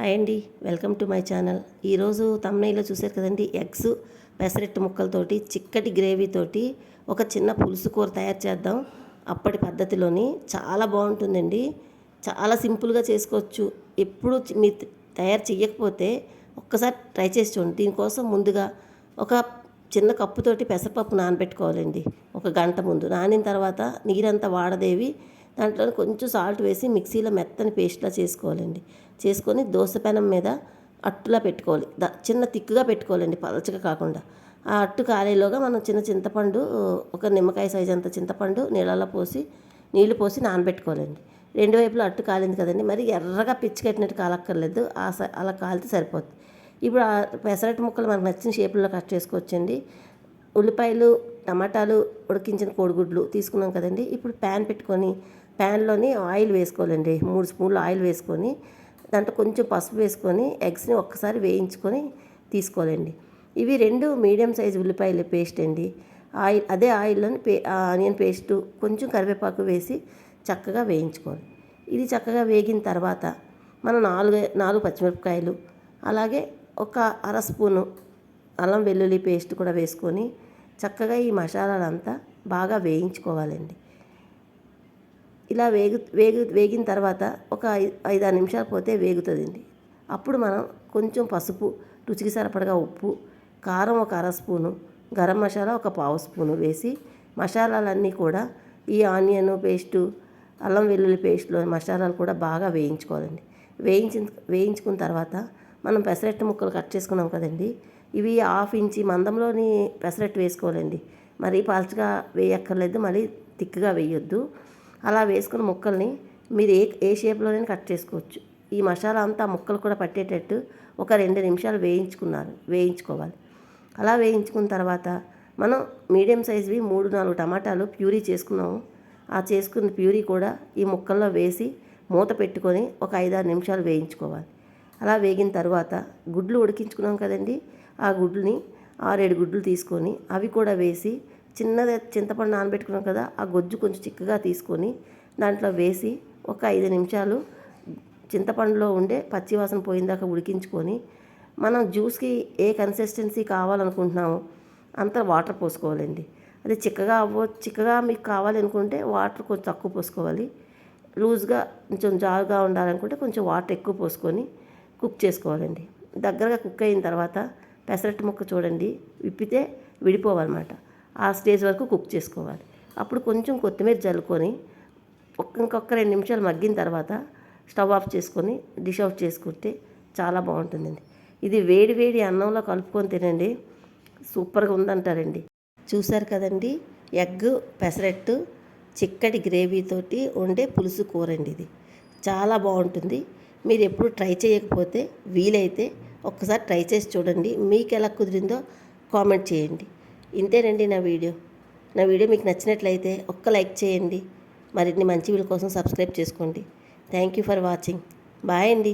Hi అండి. Welcome to my channel. ఈరోజు తమ్నైలో చూశారు కదండి ఎగ్స్ పెసరెట్టు ముక్కలతోటి చిక్కటి గ్రేవీతోటి ఒక చిన్న పులుసు కూర తయారు చేద్దాం. అప్పటి పద్ధతిలోని చాలా బాగుంటుందండి. చాలా సింపుల్గా చేసుకోవచ్చు. ఎప్పుడు మీరు తయారు చేయకపోతే ఒక్కసారి ట్రై చేసి చూడండి. దీనికోసం ముందుగా ఒక చిన్న కప్పుతోటి పెసరపప్పు నానబెట్టుకోవాలండి. ఒక గంట ముందు. నానిన తర్వాత నీరంతా వాడదేవి దాంట్లో కొంచెం సాల్ట్ వేసి మిక్సీలో మెత్తని పేస్ట్లా చేసుకోవాలండి. చేసుకొని దోశ పెనం మీద అట్టులా పెట్టుకోవాలి. ద- చిన్న తిక్కుగా పెట్టుకోవాలండి పలచగా కాకుండా. ఆ అట్టు కాలేలోగా మనం చిన్న చింతపండు ఒక నిమ్మకాయ సైజ్ అంత చింతపండు నీళ్ళలో పోసి నీళ్ళు పోసి నానబెట్టుకోవాలండి. రెండు వైపులా అట్టు కాలింది కదండి మరి ఎర్రగా పిచ్చి కట్టినట్టు కాలక్కర్లేదు ఆ స- అలా కాలితే సరిపోతుంది ఇప్పుడు ఆ పెసరట్టు ముక్కలు మనకు నచ్చిన షేపుల్లో కట్ చేసుకోవచ్చండి. ఉల్లిపాయలు టమాటాలు ఉడికించిన కోడిగుడ్లు తీసుకున్నాం కదండి ఇప్పుడు ప్యాన్ పెట్టుకొని ప్యాన్లోని ఆయిల్ వేసుకోవాలండి. మూడు స్పూన్లు ఆయిల్ వేసుకొని దాంట్లో కొంచెం పసుపు వేసుకొని ఎగ్స్ని ఒక్కసారి వేయించుకొని తీసుకోవాలండి. ఇవి రెండు మీడియం సైజ్ ఉల్లిపాయల పేస్ట్ అండి. ఆయిల్ అదే ఆయిల్లోని పే ఆనియన్ పేస్టు కొంచెం కరివేపాకు వేసి చక్కగా వేయించుకోవాలి. ఇది చక్కగా వేగిన తర్వాత మనం నాలుగు నాలుగు పచ్చిమిరపకాయలు అలాగే ఒక అర స్పూను అల్లం వెల్లుల్లి పేస్ట్ కూడా వేసుకొని చక్కగా ఈ మసాలాలంతా బాగా వేయించుకోవాలండి. ఇలా వేగు వేగు వేగిన తర్వాత ఒక ఐదు ఆరు నిమిషాలు పోతే వేగుతుందండి. అప్పుడు మనం కొంచెం పసుపు రుచికి సరిపడగా ఉప్పు కారం ఒక అర స్పూను గరం మసాలా ఒక పావు స్పూను వేసి మసాలాలన్నీ కూడా ఈ ఆనియన్ పేస్టు అల్లం వెల్లుల్లి పేస్ట్లో మసాలాలు కూడా బాగా వేయించుకోవాలండి. వేయించిన వేయించుకున్న తర్వాత మనం పెసరట్టు ముక్కలు కట్ చేసుకున్నాం కదండి. ఇవి హాఫ్ ఇంచి మందంలోని పెసరట్టు వేసుకోవాలండి. మరీ పలచగా వేయక్కర్లేదు మరీ తిక్కుగా వేయొద్దు. అలా వేసుకున్న ముక్కల్ని మీరు ఏ ఏ షేప్లోనైనా కట్ చేసుకోవచ్చు. ఈ మసాలా అంతా ముక్కలు కూడా పట్టేటట్టు ఒక రెండు నిమిషాలు వేయించుకున్నారు వేయించుకోవాలి. అలా వేయించుకున్న తర్వాత మనం మీడియం సైజ్వి మూడు నాలుగు టమాటాలు ప్యూరీ చేసుకున్నాము. ఆ చేసుకున్న ప్యూరీ కూడా ఈ ముక్కల్లో వేసి మూత పెట్టుకొని ఒక ఐదారు నిమిషాలు వేయించుకోవాలి. అలా వేగిన తర్వాత గుడ్లు ఉడికించుకున్నాం కదండి ఆ గుడ్లని ఆరేడు గుడ్లు తీసుకొని అవి కూడా వేసి చిన్నది చింతపండు నానబెట్టుకున్నాం కదా ఆ గొజ్జు కొంచెం చిక్కగా తీసుకొని దాంట్లో వేసి ఒక ఐదు నిమిషాలు చింతపండులో ఉండే పచ్చివాసన పోయిందాకా ఉడికించుకొని మనం జ్యూస్కి ఏ కన్సిస్టెన్సీ కావాలనుకుంటున్నామో అంత వాటర్ పోసుకోవాలండి. అది చిక్కగా అవ్వ చిక్కగా మీకు కావాలనుకుంటే వాటర్ కొంచెం తక్కువ పోసుకోవాలి. లూజ్గా కొంచెం జారుగా ఉండాలనుకుంటే కొంచెం వాటర్ ఎక్కువ పోసుకొని కుక్ చేసుకోవాలండి. దగ్గరగా కుక్ అయిన తర్వాత పెసరట్టు ముక్క చూడండి విప్పితే విడిపోవాలన్నమాట ఆ స్టేజ్ వరకు కుక్ చేసుకోవాలి. అప్పుడు కొంచెం కొత్తిమీర జల్లుకొని ఇంకొక రెండు నిమిషాలు మగ్గిన తర్వాత స్టవ్ ఆఫ్ చేసుకొని డిష్ ఆఫ్ చేసుకుంటే చాలా బాగుంటుందండి. ఇది వేడి వేడి అన్నంలో కలుపుకొని తినండి. సూపర్గా ఉందంటారండి. చూశారు కదండి? ఎగ్ పెసరట్టు చిక్కటి గ్రేవీతోటి వండే పులుసు కూర అండి ఇది. చాలా బాగుంటుంది. మీరు ఎప్పుడు ట్రై చేయకపోతే వీలైతే ఒక్కసారి ట్రై చేసి చూడండి. మీకు ఎలా కుదిరిందో కామెంట్ చేయండి. ఇంతేనండి నా వీడియో. నా వీడియో మీకు నచ్చినట్లయితే ఒక్క లైక్ చేయండి. మరిన్ని మంచి వీళ్ళ కోసం సబ్స్క్రైబ్ చేసుకోండి. Thank you for watching. Bye అండి.